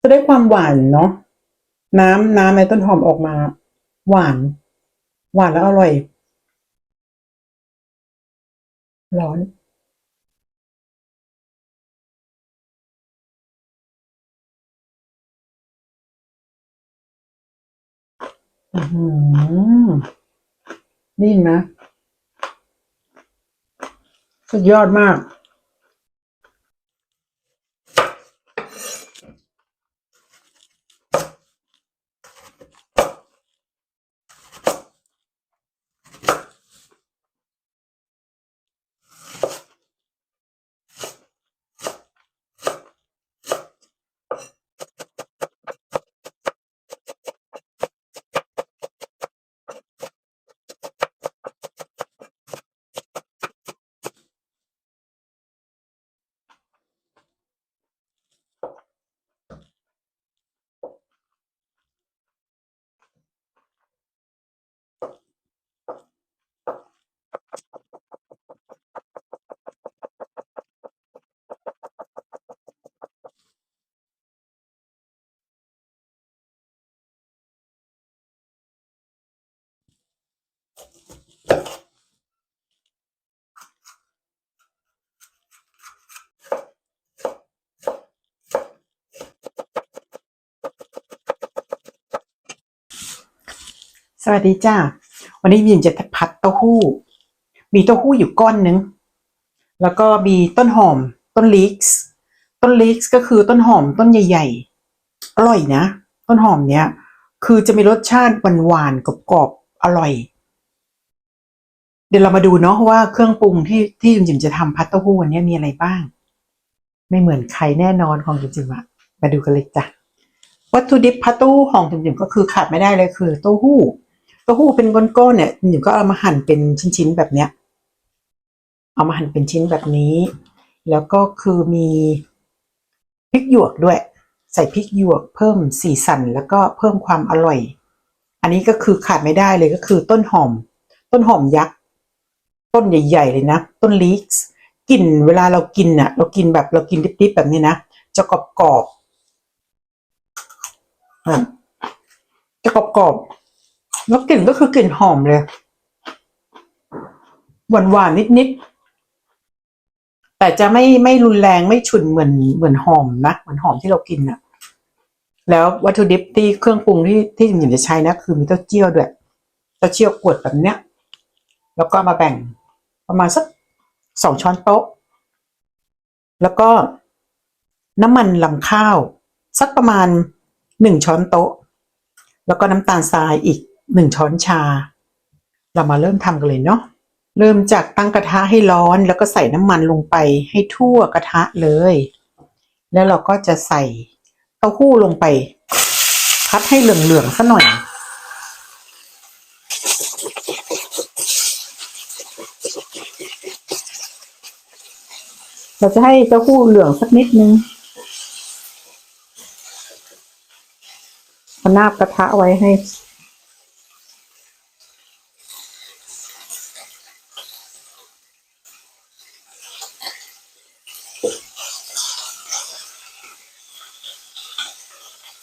จะได้ความหวานเนาะน้ำน้ำในต้นหอมออกมา หวาน หวานแล้วอร่อย ร้อนอือหือนี่นะ สุดยอดมาก วัสดีจ้า วันนี้ยิมจะพัดเต้าหู้ มีเต้าหู้อยู่ก้อนนึง แล้วก็มีต้นหอม ต้นลิกส์ต้นลิกส์ก็คือต้นหอมต้นใหญ่ ๆ อร่อยนะ ต้นหอมเนี้ย คือจะมีรสชาติหวานๆกรอบๆอร่อย เดี๋ยวเรามาดูเนาะว่าเครื่องปรุงที่ที่จิมจะทำพัดเต้าหู้วันนี้มีอะไรบ้าง ไม่เหมือนใครแน่นอนของจิมๆอะมาดูกันเลยจ้ะ วัตถุดิบพัดเต้าหู้ของจิมก็คือขาดไม่ได้เลยคือเต้าหู้ ต้าหู้เป็นก้อนๆเนี่ยจิมก็เอามาหั่นเป็นชิ้นๆแบบเนี้ย เอามาหั่นเป็นชิ้นแบบนี้ แล้วก็คือมีพริกหยวกด้วย ใส่พริกหยวกเพิ่มสีสันแล้วก็เพิ่มความอร่อย อันนี้ก็คือขาดไม่ได้เลยก็คือต้นหอม ต้นหอมยักษ์ต้นใหญ่ ๆ เลยนะ ต้นลีกส์กลิ่นเวลาเรากินน่ะเรากินแบบเรากินดิบๆแบบนี้นะจะกรอบๆอะจะกรอบๆ แล้วกลิ่นก็คือกลิ่นหอมเลย หวานๆนิดๆแต่จะไม่ไม่รุนแรงไม่ฉุนเหมือนเหมือนหอมนะเหมือนหอมที่เรากินอะแล้ววัตถุดิบที่เครื่องปรุงที่ที่จิมจะใช้นะ คือมีเต้าเจี้ยวด้วยเต้าเจี้ยวกวดแบบเนี้ย แล้วก็มาแบ่งประมาณสักสองช้อนโต๊ะ แล้วก็น้ำมันลำข้าว สักประมาณหนึ่งช้อนโต๊ะ แล้วก็น้ำตาลทรายอีก หนึ่งช้อนชา เรามาเริ่มทำกันเลยเนาะเริ่มจากตั้งกระทะให้ร้อนแล้วก็ใส่น้ำมันลงไปให้ทั่วกระทะเลย แล้วเราก็จะใส่เต้าหู้ลงไป พัดให้เหลืองๆสัหน่อย เราจะให้เต้าหู้เหลืองสักนิดนึงพนาบกระทะไว้ให้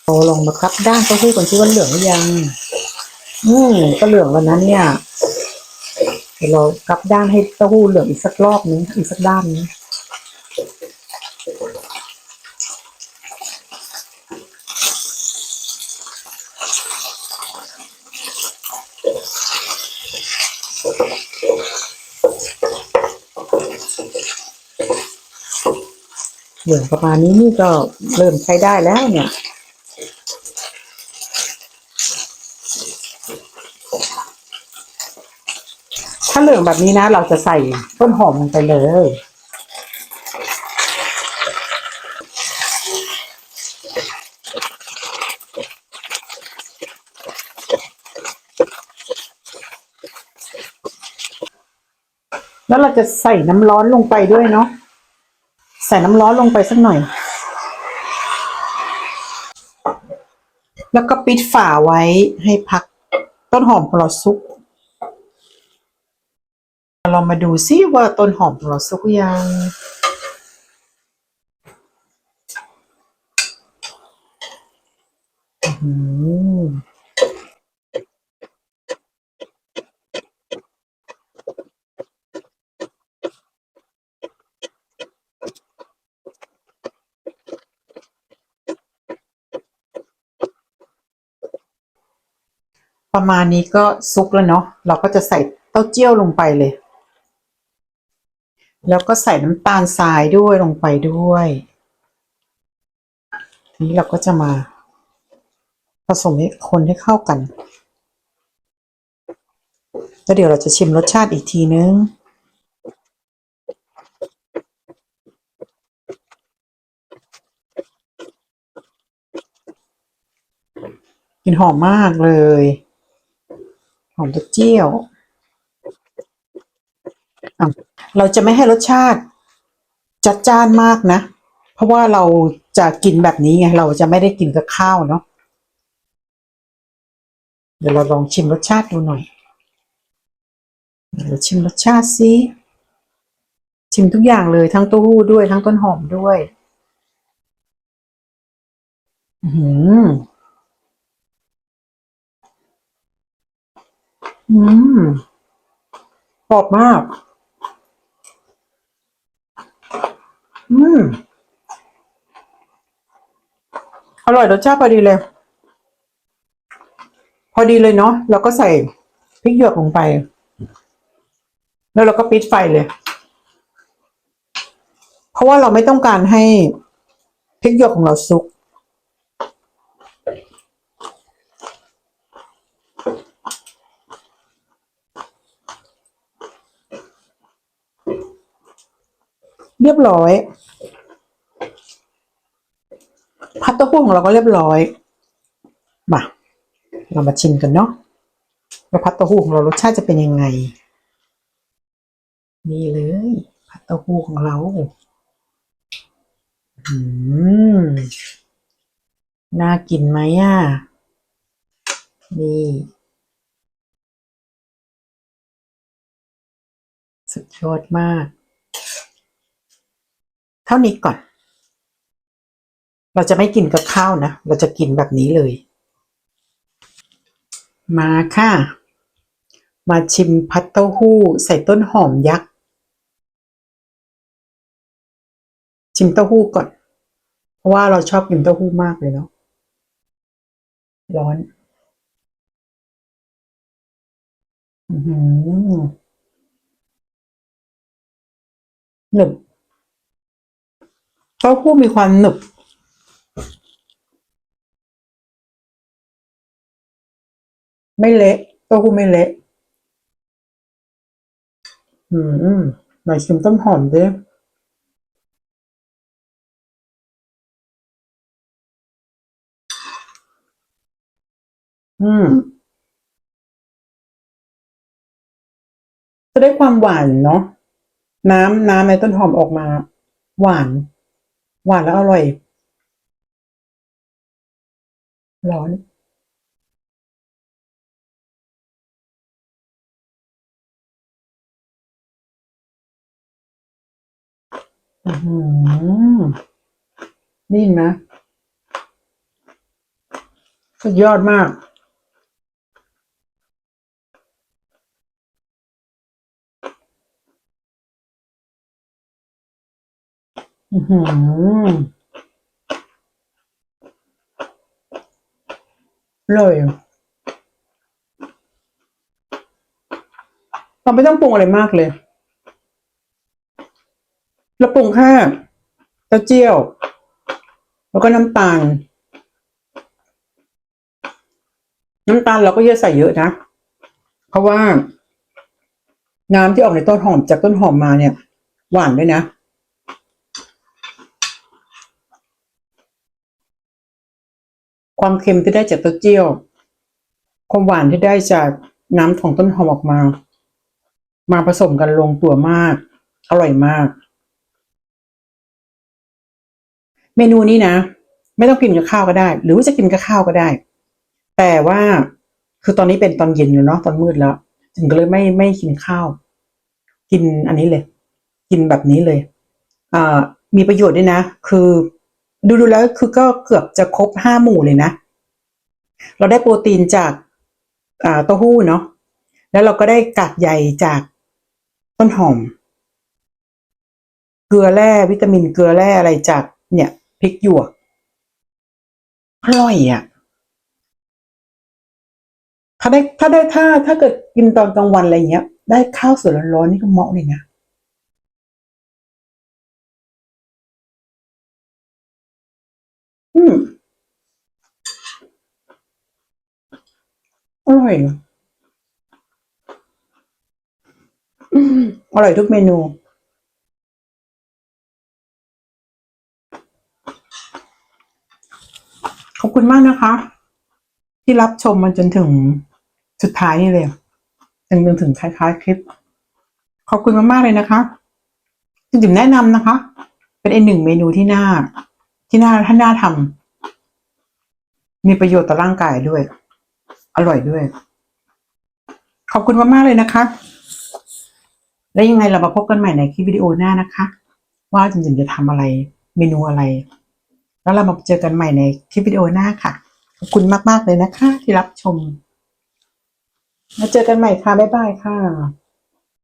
โอ้ลองมาครับด้านเต้าหู้ก่อนสิว่าเหลืองหรือยัง อืมก็เหลืองแล้นเนี่ยเดี๋ยวเรากลับด้านให้เต้าหู้เหลืองอีกสักรอบนึงอีกสักด้านนึงเหลืองประมาณนี้นี่ก็เริ่มใช้ได้แล้วเนี่ย ถ้าเหลืองแบบนี้นะ เราจะใส่ต้นหอมลงไปเลย แล้วเราจะใส่น้ำร้อนลงไปด้วยเนาะใส่น้ำร้อนลงไปสักหน่อย แล้วก็ปิดฝาไว้ให้พักต้นหอมของเราสุก เรามาดูซิว่าต้นหอมของเราสุกยังประมาณนี้ก็ซุกแล้วเนาะ เราก็จะใส่เต้าเจี้ยวลงไปเลย แล้วก็ใส่น้ำตาลทรายด้วยลงไปด้วยทีนี้เราก็จะมาผสมให้คนให้เข้ากัน แล้วเดี๋ยวเราจะชิมรสชาติอีกทีนึงกลิ่นหอมมากเลย หอมต้าเจี้ยวอะ เราจะไม่ให้รสชาติจัดจ้านมากนะ เพราะว่าเราจะกินแบบนี้ไงเราจะไม่ได้กินกับข้าวเนาะเดี๋ยวเราลองชิมรสชาติดูหน่อยเดี๋ยวเราชิมรสชาติสิชิมทุกอย่างเลยทั้งเต้าหู้ด้วยทั้งต้นหอมด้วยอือหืออืมกรอบมาก อืมอร่อยรสชาติพอดีเลย พอดีเลยเนาะเราก็ใส่พริกหยวกลงไป แล้วเราก็ปิดไฟเลย เพราะว่าเราไม่ต้องการให้พริกหยวกของเราสุก เรียบร้อย พัตเต้าหู้ของเราก็เรียบร้อย มา เรามาชิมกันเนาะว่าพัตเต้าหู้ของเรารสชาติจะเป็นยังไง นี่เลย พัตเต้าหู้ของเรา อืม น่ากินไหมอะ นี่ สุดยอดมาก เท่านี้ก่อน เราจะไม่กินกับข้าวนะ เราจะกินแบบนี้เลย มาค่ะ มาชิมพัตเต้าหู้ใส่ต้นหอมยักษ์ ชิมเต้าหู้ก่อน เพราะว่าเราชอบกินเต้าหู้มากเลยเนาะ ร้อนอือหือหนึบ เต้าหู้มีความหนึบไม่เละเต้าหู้ไม่เละ อืมหน่อยชิมต้นหอมดิอืม จะได้ความหวานเนาะ น้ำน้ำในต้นหอมออกมา หวาน หวานแล้วอร่อย ร้อนอือหือนี่นะ สุดยอดมาก อือหือเลยเราไม่ต้องปรุงอะไรมากเลย เราปรุงแค่เต้าเจี้ยว แล้วก็น้ำตาล น้ำตาลเราก็อย่าใส่เยอะนะ เพราะว่าน้ำที่ออกในต้นหอมจากต้นหอมมาเนี่ย หวานด้วยนะ ความเค็มที่ได้จากเต้าเจี้ยว ความหวานที่ได้จากน้ำของต้นหอมออกมา มาผสมกันลงตัวมาก อร่อยมาก เมนูนี้นะ ไม่ต้องกินกับข้าวก็ได้ หรือว่าจะกินกับข้าวก็ได้ แต่ว่าคือตอนนี้เป็นตอนเย็นแล้วเนาะตอนมืดแล้ว ถึงก็เลยไม่ไม่กินข้าว กินอันนี้เลย กินแบบนี้เลยอ่ามีประโยชน์ด้วยนะ คือ ดูดูแล้วคือก็เกือบจะครบห้าหมู่เลยนะ เราได้โปรตีนจากอ่าเต้าหู้เนาะแล้วเราก็ได้กากใยจากต้นหอม เกลือแร่วิตามินเกลือแร่อะไรจากเนี่ยพริกหยวกอร่อยอะถ้าได้ถ้าได้ถ้าถ้าเกิดกินตอนกลางวันอะไรเงี้ย ได้ข้าวสวยร้อนๆนี่ก็เหมาะเลยนะ อืม อร่อยอะอืมอร่อยทุกเมนู ขอบคุณมากนะคะ ที่รับชมมันจนถึงสุดท้ายนี่เลยจนจนถึงท้ายๆคลิป ขอบคุณมากๆเลยนะคะจริงๆแนะนำนะคะ เป็นอีกหนึ่งเมนูที่น่า ที่น่าท่านน่าทำมีประโยชน์ต่อร่างกายด้วย อร่อยด้วย ขอบคุณมากๆเลยนะคะ แล้วยังไงเรามาพบกันใหม่ในคลิปวิดีโอหน้านะคะ ว่าจริงๆจะทำอะไรเมนูอะไร แล้วเรามาเจอกันใหม่ในคลิปวิดีโอหน้าค่ะ ขอบคุณมากๆเลยนะคะ ที่รับชม มาเจอกันใหม่ค่ะ บ๊ายบายค่ะ